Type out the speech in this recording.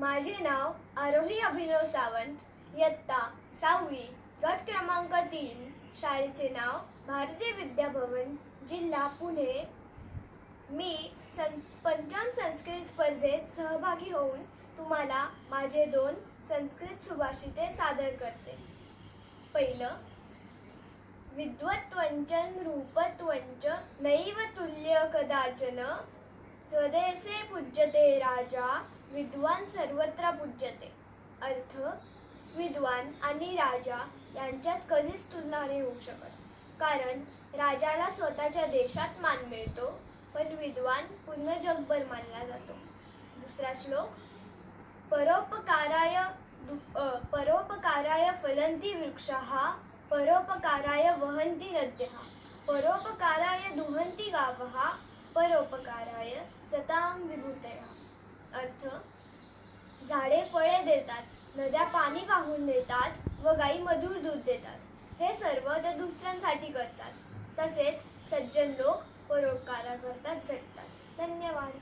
माझे नाव आरोही अभिनव सावंत. इयत्ता सहावी गट क्रमांक तीन शाळेचे नाव भारतीय विद्याभवन जिल्हा पुणे. मी सं पंचम संस्कृत स्पर्धेत सहभागी होऊन तुम्हाला माझे दोन संस्कृत सुभाषिते सादर करते. पहिलं विद्वत्वंचन रूपत्वंच नैव तुल्य कदाचन स्वदेशे पूज्यते राजा विद्वान सर्वत्र पूज्यते. अर्थ विद्वान आणि राजा यांच्यात कधीच तुलना नाही होऊ शकत. कारण राजाला स्वतःच्या देशात मान मिळतो पण विद्वान पूर्ण जगभर मानला जातो. दुसरा श्लोक परोपकाराय दु- परोपकाराय फलंती वृक्षाः परोपकाराय वहंती नद्यः परोपकाराय दुहन्ति गावः परोपकाराय सतां विभूतयः. अर्थ झाडे फळे देतात नद्या पाणी वाहून नेतात व गायी मधुर दूध देतात. हे सर्व ते दुसऱ्यांसाठी करतात. तसेच सज्जन लोक परोपकाराकरता झटतात धन्यवाद.